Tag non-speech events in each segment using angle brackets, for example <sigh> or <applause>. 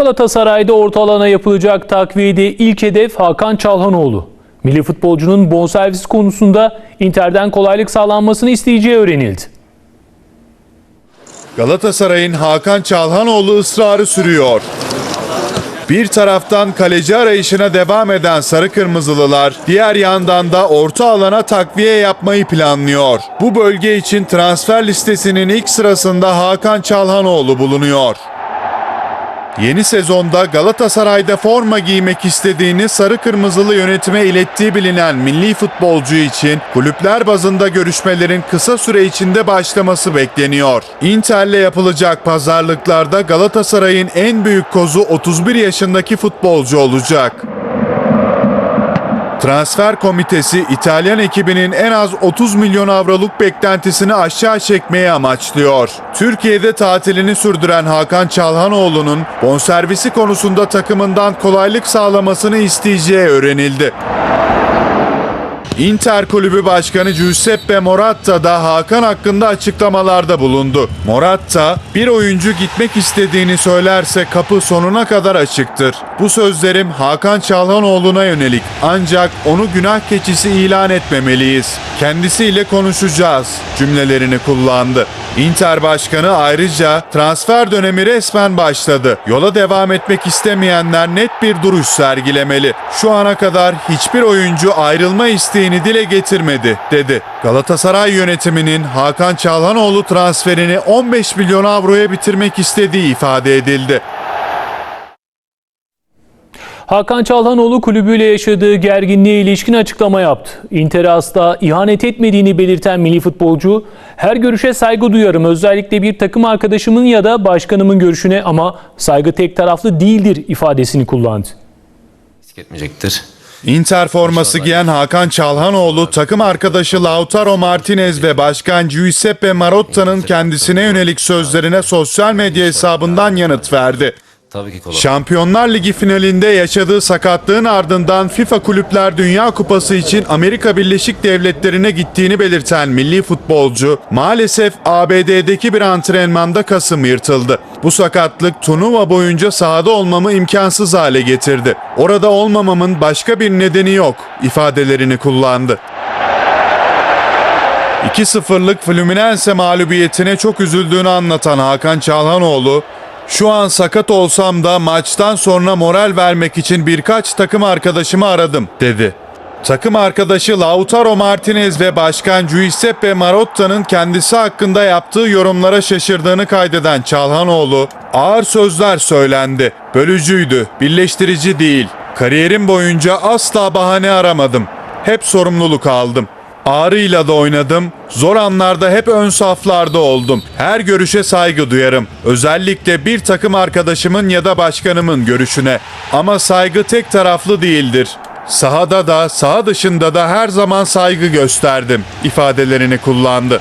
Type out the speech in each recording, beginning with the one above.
Galatasaray'da orta alana yapılacak takviyede ilk hedef Hakan Çalhanoğlu. Milli futbolcunun bonservis konusunda Inter'den kolaylık sağlanmasını isteyeceği öğrenildi. Galatasaray'ın Hakan Çalhanoğlu ısrarı sürüyor. Bir taraftan kaleci arayışına devam eden Sarı Kırmızılılar, diğer yandan da orta alana takviye yapmayı planlıyor. Bu bölge için transfer listesinin ilk sırasında Hakan Çalhanoğlu bulunuyor. Yeni sezonda Galatasaray'da forma giymek istediğini sarı kırmızılı yönetime ilettiği bilinen milli futbolcu için kulüpler bazında görüşmelerin kısa süre içinde başlaması bekleniyor. Inter'le yapılacak pazarlıklarda Galatasaray'ın en büyük kozu 31 yaşındaki futbolcu olacak. Transfer komitesi İtalyan ekibinin en az 30 milyon avroluk beklentisini aşağı çekmeyi amaçlıyor. Türkiye'de tatilini sürdüren Hakan Çalhanoğlu'nun bonservisi konusunda takımından kolaylık sağlamasını isteyeceği öğrenildi. Inter Kulübü Başkanı Giuseppe Moratta da Hakan hakkında açıklamalarda bulundu. Moratta, bir oyuncu gitmek istediğini söylerse kapı sonuna kadar açıktır. Bu sözlerim Hakan Çalhanoğlu'na yönelik ancak onu günah keçisi ilan etmemeliyiz. Kendisiyle konuşacağız cümlelerini kullandı. Inter Başkanı ayrıca transfer dönemi resmen başladı. Yola devam etmek istemeyenler net bir duruş sergilemeli. Şu ana kadar hiçbir oyuncu ayrılma isteğini dile getirmedi, dedi. Galatasaray yönetiminin Hakan Çalhanoğlu transferini 15 milyon avroya bitirmek istediği ifade edildi. Hakan Çalhanoğlu kulübüyle yaşadığı gerginliğe ilişkin açıklama yaptı. Inter'e asla ihanet etmediğini belirten milli futbolcu, her görüşe saygı duyarım özellikle bir takım arkadaşımın ya da başkanımın görüşüne ama saygı tek taraflı değildir ifadesini kullandı. risk etmeyecektir. Inter forması giyen Hakan Çalhanoğlu takım arkadaşı Lautaro Martinez ve başkan Giuseppe Marotta'nın kendisine yönelik sözlerine sosyal medya hesabından yanıt verdi. Tabii ki kolay. Şampiyonlar Ligi finalinde yaşadığı sakatlığın ardından FIFA Kulüpler Dünya Kupası için Amerika Birleşik Devletleri'ne gittiğini belirten milli futbolcu maalesef ABD'deki bir antrenmanda kasım yırtıldı. Bu sakatlık turnuva boyunca sahada olmamı imkansız hale getirdi. Orada olmamamın başka bir nedeni yok ifadelerini kullandı. 2-0'lık Fluminense mağlubiyetine çok üzüldüğünü anlatan Hakan Çalhanoğlu, şu an sakat olsam da maçtan sonra moral vermek için birkaç takım arkadaşımı aradım, dedi. Takım arkadaşı Lautaro Martinez ve başkan Giuseppe Marotta'nın kendisi hakkında yaptığı yorumlara şaşırdığını kaydeden Çalhanoğlu, ağır sözler söylendi. Bölücüydü, birleştirici değil. Kariyerim boyunca asla bahane aramadım. Hep sorumluluk aldım. Ağrıyla da oynadım. Zor anlarda hep ön saflarda oldum. Her görüşe saygı duyarım. Özellikle bir takım arkadaşımın ya da başkanımın görüşüne. Ama saygı tek taraflı değildir. Sahada da, saha dışında da her zaman saygı gösterdim ifadelerini kullandı.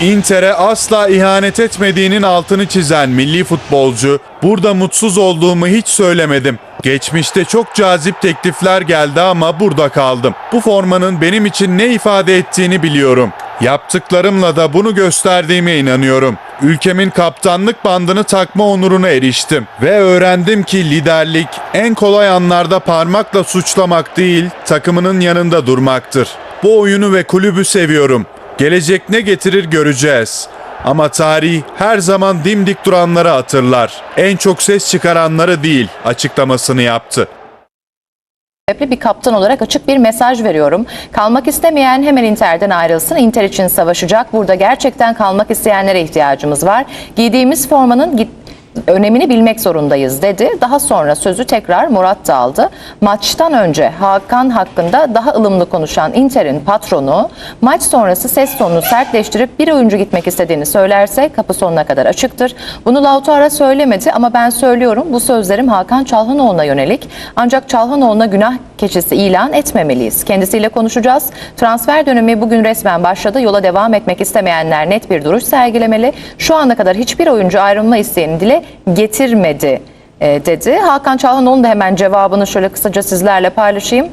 Inter'e asla ihanet etmediğinin altını çizen milli futbolcu, burada mutsuz olduğumu hiç söylemedim. Geçmişte çok cazip teklifler geldi ama burada kaldım. Bu formanın benim için ne ifade ettiğini biliyorum. Yaptıklarımla da bunu gösterdiğime inanıyorum. Ülkemin kaptanlık bandını takma onuruna eriştim ve öğrendim ki liderlik en kolay anlarda parmakla suçlamak değil, takımının yanında durmaktır. Bu oyunu ve kulübü seviyorum. Gelecek ne getirir göreceğiz. Ama tarih her zaman dimdik duranları hatırlar. En çok ses çıkaranları değil açıklamasını yaptı. sebeple bir kaptan olarak açık bir mesaj veriyorum. Kalmak istemeyen hemen Inter'den ayrılsın. Inter için savaşacak. Burada gerçekten kalmak isteyenlere ihtiyacımız var. Giydiğimiz formanın git önemini bilmek zorundayız dedi. Daha sonra sözü tekrar Murat da aldı. Maçtan önce Hakan hakkında daha ılımlı konuşan Inter'in patronu maç sonrası ses tonunu sertleştirip bir oyuncu gitmek istediğini söylerse kapı sonuna kadar açıktır. Bunu Lautaro söylemedi ama ben söylüyorum bu sözlerim Hakan Çalhanoğlu'na yönelik. Ancak Çalhanoğlu'na günah keçisi ilan etmemeliyiz. Kendisiyle konuşacağız. Transfer dönemi bugün resmen başladı. Yola devam etmek istemeyenler net bir duruş sergilemeli. Şu ana kadar hiçbir oyuncu ayrılma isteğini dile getirmedi e, dedi. Hakan Çalhanoğlu'nun da hemen cevabını şöyle kısaca sizlerle paylaşayım.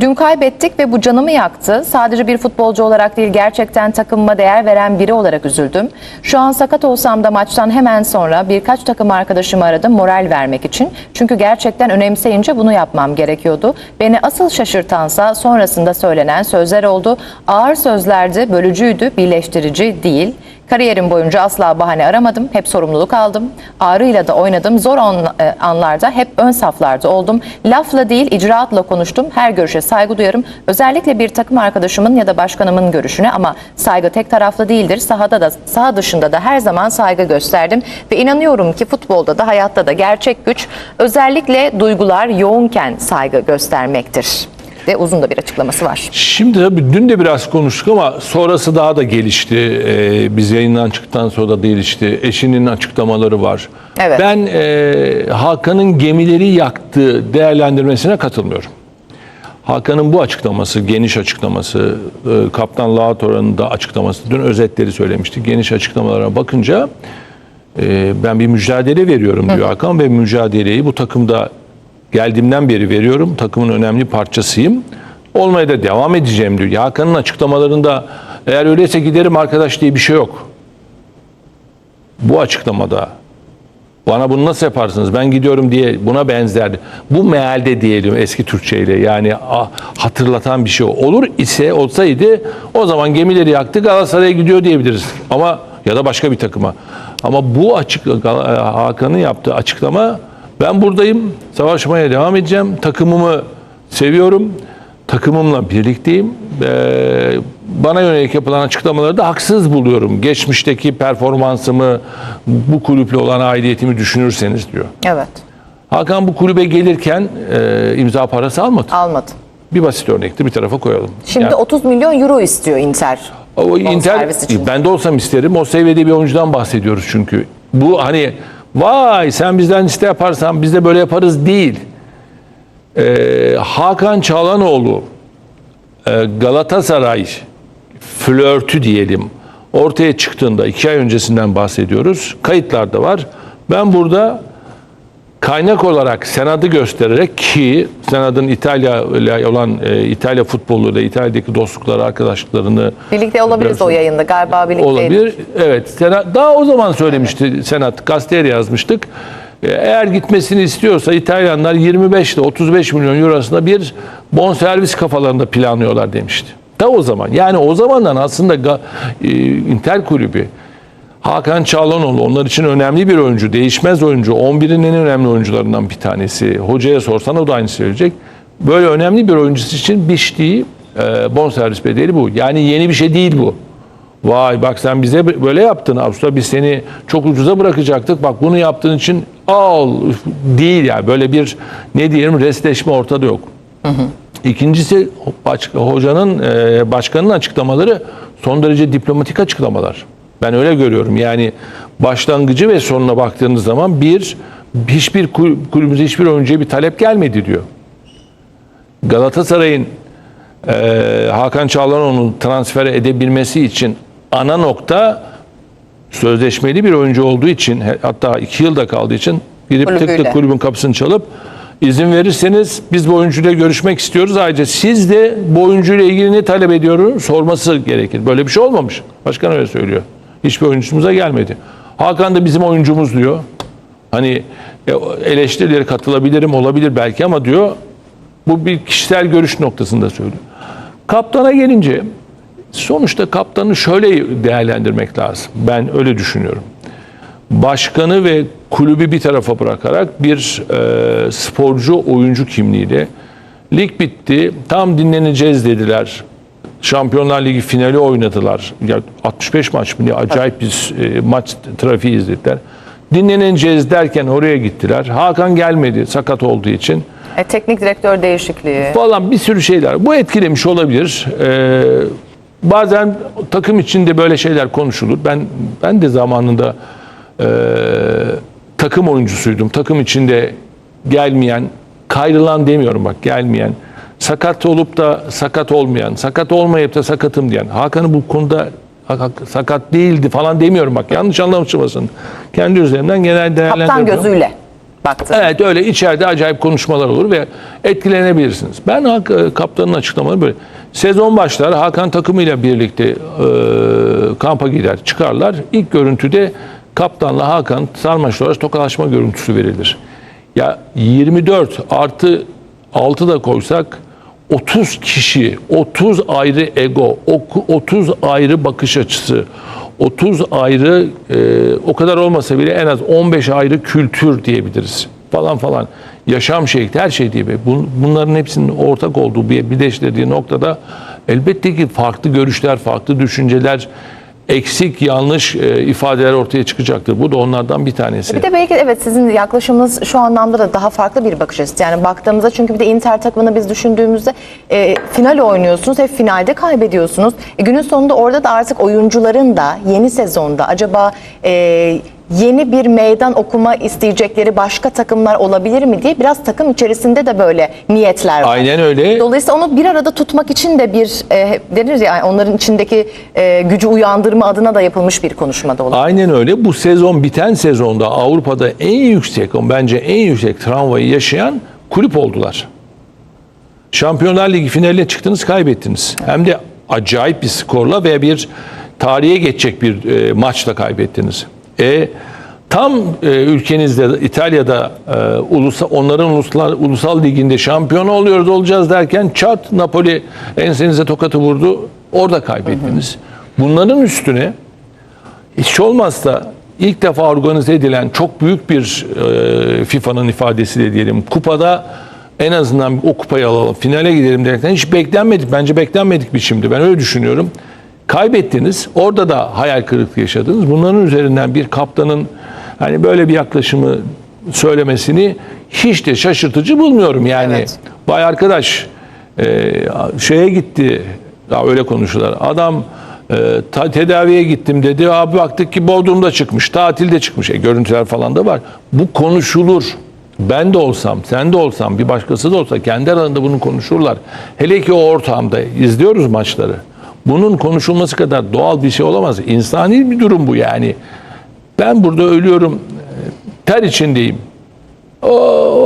Dün kaybettik ve bu canımı yaktı. Sadece bir futbolcu olarak değil gerçekten takımıma değer veren biri olarak üzüldüm. Şu an sakat olsam da maçtan hemen sonra birkaç takım arkadaşımı aradım moral vermek için. Çünkü gerçekten önemseyince bunu yapmam gerekiyordu. Beni asıl şaşırtansa sonrasında söylenen sözler oldu. Ağır sözlerdi, bölücüydü, birleştirici değil. Kariyerim boyunca asla bahane aramadım. Hep sorumluluk aldım. Ağrıyla da oynadım. Zor e, anlarda hep ön saflarda oldum. Lafla değil icraatla konuştum. Her görüşe saygı duyarım. Özellikle bir takım arkadaşımın ya da başkanımın görüşüne ama saygı tek taraflı değildir. Sahada da saha dışında da her zaman saygı gösterdim ve inanıyorum ki futbolda da hayatta da gerçek güç özellikle duygular yoğunken saygı göstermektir. Ve uzun da bir açıklaması var. Şimdi tabii dün de biraz konuştuk ama sonrası daha da gelişti. Ee, biz yayından çıktıktan sonra da gelişti. Eşinin açıklamaları var. Evet. Ben e, Hakan'ın gemileri yaktığı değerlendirmesine katılmıyorum. Hakan'ın bu açıklaması, geniş açıklaması, e, Kaptan Lağatoran'ın da açıklaması, dün özetleri söylemiştik. Geniş açıklamalara bakınca e, ben bir mücadele veriyorum diyor Hakan ve mücadeleyi bu takımda geldiğimden beri veriyorum. Takımın önemli parçasıyım. Olmaya da devam edeceğim diyor. Ya Hakan'ın açıklamalarında eğer öyleyse giderim arkadaş diye bir şey yok. Bu açıklamada bana bunu nasıl yaparsınız ben gidiyorum diye buna benzerdi. Bu mealde diyelim eski Türkçeyle yani hatırlatan bir şey olur ise olsaydı o zaman gemileri yaktı Galatasaray'a gidiyor diyebiliriz. Ama ya da başka bir takıma. Ama bu açık Gal- Hakan'ın yaptığı açıklama ben buradayım savaşmaya devam edeceğim takımımı seviyorum takımımla birlikteyim. Ee, bana yönelik yapılan açıklamaları da haksız buluyorum. Geçmişteki performansımı, bu kulüple olan aidiyetimi düşünürseniz diyor. Evet. Hakan bu kulübe gelirken e, imza parası almadı. Almadı. Bir basit örnekti bir tarafa koyalım. Şimdi Yani 30 milyon euro istiyor Inter. o Inter, için. ben de olsam isterim. O seviyede bir oyuncudan bahsediyoruz çünkü. Bu hani vay sen bizden iste yaparsan biz de böyle yaparız değil. Ee, Hakan Çalhanoğlu e, Galatasaray flörtü diyelim ortaya çıktığında iki ay öncesinden bahsediyoruz. Kayıtlarda var. Ben burada kaynak olarak senadı göstererek ki senadın İtalya ile olan e, İtalya futboluyla İtalya'daki dostlukları, arkadaşlıklarını Birlikte olabiliriz o yayında. Galiba birlikte. Olabilir. Evet. Senat, daha o zaman söylemişti Senat. Gazeteye yazmıştık. Ee, Eğer gitmesini istiyorsa İtalyanlar 25 ile 35 milyon euro arasında bir bonservis kafalarında planlıyorlar demişti. Da o zaman. Yani o zamandan aslında e, Inter kulübü Hakan Çağlanoğlu onlar için önemli bir oyuncu, değişmez oyuncu, 11'in en önemli oyuncularından bir tanesi. Hocaya sorsan o da aynı söyleyecek. Böyle önemli bir oyuncusu için biçtiği e, bonservis bedeli bu. Yani yeni bir şey değil bu. Vay bak sen bize böyle yaptın Avusturya biz seni çok ucuza bırakacaktık. Bak bunu yaptığın için al değil yani böyle bir ne diyelim restleşme ortada yok. İkincisi hocanın e, başkanın açıklamaları son derece diplomatik açıklamalar. Ben öyle görüyorum. Yani başlangıcı ve sonuna baktığınız zaman bir hiçbir kul- kulübümüze hiçbir oyuncuya bir talep gelmedi diyor. Galatasaray'ın e, Hakan Çalhanoğlu'nu transfer edebilmesi için ana nokta sözleşmeli bir oyuncu olduğu için hatta iki yılda kaldığı için gidip tık tık kulübün kapısını çalıp izin verirseniz biz bu oyuncuyla görüşmek istiyoruz. Ayrıca siz de bu oyuncuyla ilgili ne talep ediyorsunuz sorması gerekir. Böyle bir şey olmamış. Başkan öyle söylüyor. Hiçbir oyuncumuza gelmedi. Hakan da bizim oyuncumuz diyor. Hani e, eleştirileri katılabilirim olabilir belki ama diyor bu bir kişisel görüş noktasında söylüyor. Kaptana gelince sonuçta kaptanı şöyle değerlendirmek lazım. Ben öyle düşünüyorum. Başkanı ve kulübü bir tarafa bırakarak bir e, sporcu oyuncu kimliğiyle lig bitti tam dinleneceğiz dediler. Şampiyonlar Ligi finali oynadılar. Ya 65 maç mı acayip bir e, maç trafiği izlediler. Dinleneceğiz derken oraya gittiler. Hakan gelmedi sakat olduğu için E, teknik direktör değişikliği. falan bir sürü şeyler. Bu etkilemiş olabilir. Ee, bazen takım içinde böyle şeyler konuşulur. Ben ben de zamanında e, takım oyuncusuydum. Takım içinde gelmeyen, kayrılan demiyorum bak gelmeyen, sakat olup da sakat olmayan, sakat olmayıp da sakatım diyen. Hakan'ı bu konuda sakat değildi falan demiyorum bak yanlış anlaşılmasın. Kendi üzerimden genel Kaptan değerlendiriyorum. gözüyle. baktı. Evet öyle içeride acayip konuşmalar olur ve etkilenebilirsiniz. Ben Hak- e, kaptanın açıklamaları böyle. Sezon başlar Hakan takımıyla birlikte e, kampa gider çıkarlar. İlk görüntüde kaptanla Hakan sarmaşlı arası tokalaşma görüntüsü verilir. Ya 24 artı 6 da koysak 30 kişi, 30 ayrı ego, oku- 30 ayrı bakış açısı, 30 ayrı e, o kadar olmasa bile en az 15 ayrı kültür diyebiliriz falan falan. Yaşam şekli her şey diye. Bun- Bunların hepsinin ortak olduğu bir birleştirdiği noktada elbette ki farklı görüşler, farklı düşünceler, eksik yanlış e, ifadeler ortaya çıkacaktır. Bu da onlardan bir tanesi. Bir de belki evet sizin yaklaşımınız şu anlamda da daha farklı bir bakış açısı. Yani baktığımızda çünkü bir de Inter takımını biz düşündüğümüzde e, final oynuyorsunuz. Hep finalde kaybediyorsunuz. E, günün sonunda orada da artık oyuncuların da yeni sezonda acaba e, yeni bir meydan okuma isteyecekleri başka takımlar olabilir mi diye biraz takım içerisinde de böyle niyetler var. Aynen öyle. Dolayısıyla onu bir arada tutmak için de bir e, denir ya onların içindeki e, gücü uyandırma adına da yapılmış bir konuşmada olabilir. Aynen öyle. Bu sezon biten sezonda Avrupa'da en yüksek, bence en yüksek travmayı yaşayan kulüp oldular. Şampiyonlar Ligi finaline çıktınız, kaybettiniz. Hem de acayip bir skorla ve bir tarihe geçecek bir e, maçla kaybettiniz. E tam e, ülkenizde İtalya'da e, ulusal, onların ulusal, ulusal liginde şampiyon oluyoruz olacağız derken çat Napoli ensenize tokatı vurdu. Orada kaybettiniz. Bunların üstüne hiç olmazsa ilk defa organize edilen çok büyük bir e, FIFA'nın ifadesi de diyelim. Kupada en azından o kupayı alalım, finale gidelim derken hiç beklenmedik. Bence beklenmedik biçimdi. Ben öyle düşünüyorum. Kaybettiniz. Orada da hayal kırıklığı yaşadınız. Bunların üzerinden bir kaptanın hani böyle bir yaklaşımı söylemesini hiç de şaşırtıcı bulmuyorum. Yani Evet. vay arkadaş e, şeye gitti ya öyle konuşuyorlar. Adam e, ta- tedaviye gittim dedi. Abi baktık ki Bodrum'da çıkmış, tatilde çıkmış. E, görüntüler falan da var. Bu konuşulur. Ben de olsam, sen de olsam, bir başkası da olsa kendi aralarında bunu konuşurlar. Hele ki o ortamda izliyoruz maçları. Bunun konuşulması kadar doğal bir şey olamaz. İnsani bir durum bu yani. Ben burada ölüyorum, e, ter içindeyim. O,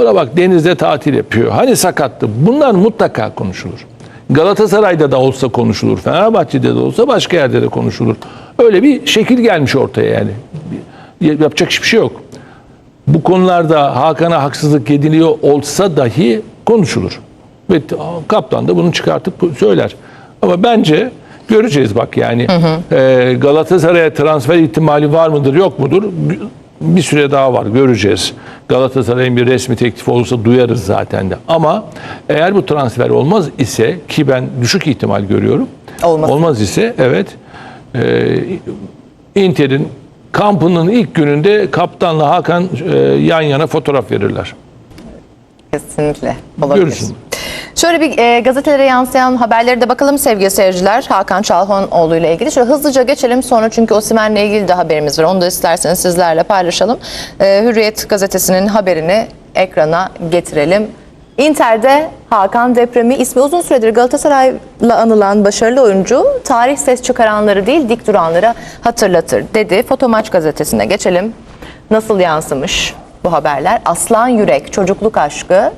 ona bak denizde tatil yapıyor. Hani sakattı. Bunlar mutlaka konuşulur. Galatasaray'da da olsa konuşulur. Fenerbahçe'de de olsa başka yerde de konuşulur. Öyle bir şekil gelmiş ortaya yani. Yapacak hiçbir şey yok. Bu konularda Hakan'a haksızlık ediliyor olsa dahi konuşulur. Ve kaptan da bunu çıkartıp söyler. Ama bence göreceğiz bak yani e, Galatasaray'a transfer ihtimali var mıdır yok mudur? Bir- Bir süre daha var göreceğiz. Galatasaray'ın bir resmi teklifi olursa duyarız zaten de. Ama eğer bu transfer olmaz ise ki ben düşük ihtimal görüyorum. Olmaz. Olmaz ise evet e, Inter'in kampının ilk gününde kaptanla Hakan e, yan yana fotoğraf verirler. Kesinlikle olabilir. Görürsün. Şöyle bir e, gazetelere yansıyan haberleri de bakalım sevgili seyirciler. Hakan Çalhanoğlu ile ilgili. Şöyle hızlıca geçelim sonra çünkü Osimhen'le ilgili de haberimiz var. Onu da isterseniz sizlerle paylaşalım. E, Hürriyet gazetesinin haberini ekrana getirelim. Inter'de Hakan depremi ismi uzun süredir Galatasaray'la anılan başarılı oyuncu tarih ses çıkaranları değil dik duranları hatırlatır dedi. Fotomaç gazetesine geçelim. Nasıl yansımış bu haberler? Aslan yürek, çocukluk aşkı,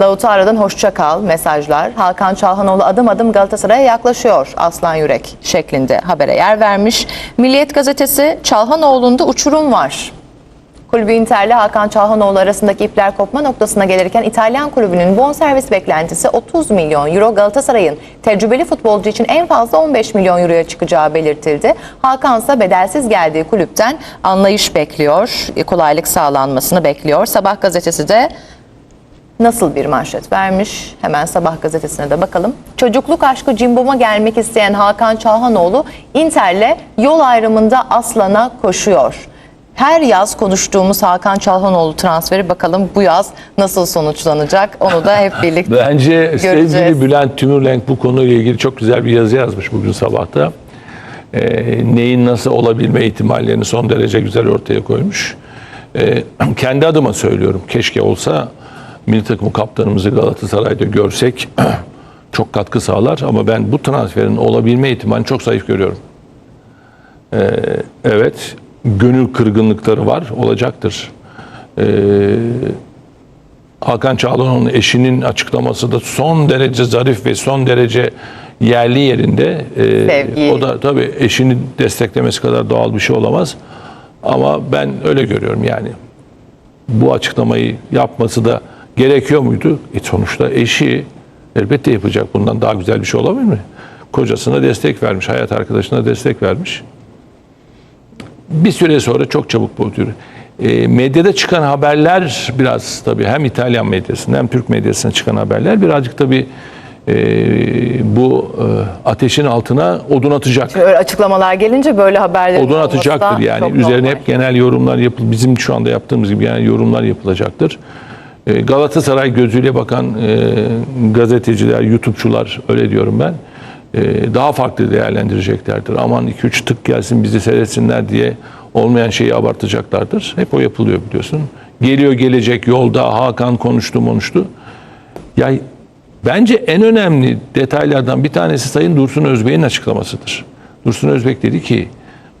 Lautaro'dan hoşça kal mesajlar. Hakan Çalhanoğlu adım adım Galatasaray'a yaklaşıyor Aslan Yürek şeklinde habere yer vermiş. Milliyet gazetesi Çalhanoğlu'nda uçurum var. Kulübü Inter'le Hakan Çalhanoğlu arasındaki ipler kopma noktasına gelirken İtalyan kulübünün bonservis beklentisi 30 milyon euro Galatasaray'ın tecrübeli futbolcu için en fazla 15 milyon euroya çıkacağı belirtildi. Hakan ise bedelsiz geldiği kulüpten anlayış bekliyor, kolaylık sağlanmasını bekliyor. Sabah gazetesi de nasıl bir manşet vermiş? Hemen Sabah gazetesine de bakalım. Çocukluk aşkı cimboma gelmek isteyen Hakan Çalhanoğlu Inter'le yol ayrımında Aslan'a koşuyor. Her yaz konuştuğumuz Hakan Çalhanoğlu transferi bakalım bu yaz nasıl sonuçlanacak onu da hep <laughs> birlikte Bence göreceğiz. sevgili Bülent Tümürlenk bu konuyla ilgili çok güzel bir yazı yazmış bugün sabahta. Ee, neyin nasıl olabilme ihtimallerini son derece güzel ortaya koymuş. Ee, <clears throat> kendi adıma söylüyorum. Keşke olsa milli takım kaptanımızı Galatasaray'da görsek <clears throat> çok katkı sağlar ama ben bu transferin olabilme ihtimalini çok zayıf görüyorum. Ee, evet, gönül kırgınlıkları var, olacaktır. Ee, Hakan Çağlanoğlu'nun eşinin açıklaması da son derece zarif ve son derece yerli yerinde. Ee, Sevgi. o da tabii eşini desteklemesi kadar doğal bir şey olamaz. Ama ben öyle görüyorum yani. Bu açıklamayı yapması da gerekiyor muydu? E sonuçta eşi elbette yapacak. Bundan daha güzel bir şey olabilir mi? Kocasına destek vermiş, hayat arkadaşına destek vermiş. Bir süre sonra çok çabuk bozuyor. E, medyada çıkan haberler biraz tabii hem İtalyan medyasında hem Türk medyasında çıkan haberler birazcık tabii e, bu e, ateşin altına odun atacak. Öyle açıklamalar gelince böyle haberler Odun atacaktır yani. Üzerine hep genel yorumlar yapıl bizim şu anda yaptığımız gibi genel yorumlar yapılacaktır. E, Galatasaray gözüyle bakan e, gazeteciler, YouTube'çular öyle diyorum ben. e, daha farklı değerlendireceklerdir. Aman 2-3 tık gelsin bizi seyretsinler diye olmayan şeyi abartacaklardır. Hep o yapılıyor biliyorsun. Geliyor gelecek yolda Hakan konuştu konuştu. Ya bence en önemli detaylardan bir tanesi Sayın Dursun Özbek'in açıklamasıdır. Dursun Özbek dedi ki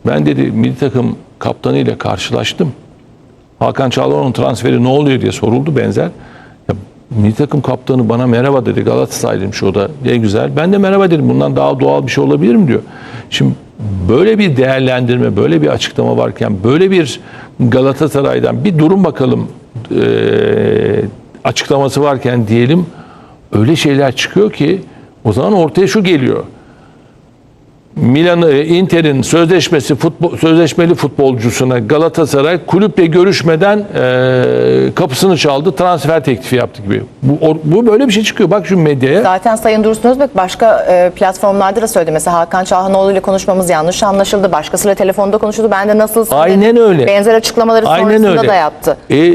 ben dedi milli takım kaptanıyla karşılaştım. Hakan Çağlaroğlu'nun transferi ne oluyor diye soruldu benzer. Ya, milli takım kaptanı bana merhaba dedi Galatasaraylıymış o da. Ne güzel. Ben de merhaba dedim. Bundan daha doğal bir şey olabilir mi diyor. Şimdi böyle bir değerlendirme, böyle bir açıklama varken, böyle bir Galatasaray'dan bir durum bakalım eee, açıklaması varken diyelim öyle şeyler çıkıyor ki o zaman ortaya şu geliyor. Milan Inter'in sözleşmesi futbol, sözleşmeli futbolcusuna Galatasaray kulüple görüşmeden e, kapısını çaldı, transfer teklifi yaptı gibi. Bu, or- bu böyle bir şey çıkıyor. Bak şu medyaya. Zaten Sayın Dursun Özbek başka e, platformlarda da söyledi. Mesela Hakan Çalhanoğlu ile konuşmamız yanlış anlaşıldı. Başkasıyla telefonda konuşuldu. Ben de nasılsın Aynen dedi. öyle. Benzer açıklamaları Aynen sonrasında öyle. da yaptı. E,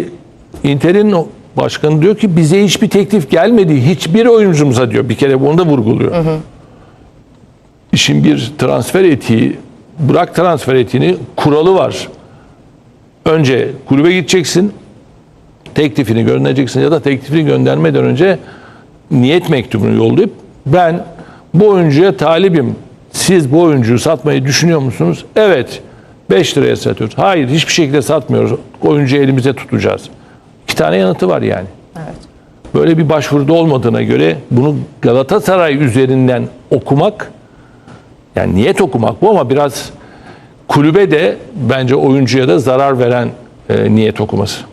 Inter'in başkanı diyor ki bize hiçbir teklif gelmedi. Hiçbir oyuncumuza diyor. Bir kere bunu da vurguluyor. İşin bir transfer etiği, bırak transfer etiğini kuralı var. Önce kulübe gideceksin, teklifini göndereceksin ya da teklifini göndermeden önce niyet mektubunu yollayıp ben bu oyuncuya talibim. Siz bu oyuncuyu satmayı düşünüyor musunuz? Evet. 5 liraya satıyoruz. Hayır hiçbir şekilde satmıyoruz. Oyuncuyu elimize tutacağız. İki tane yanıtı var yani. Böyle bir başvuruda olmadığına göre bunu Galatasaray üzerinden okumak yani niyet okumak bu ama biraz kulübe de bence oyuncuya da zarar veren e, niyet okuması.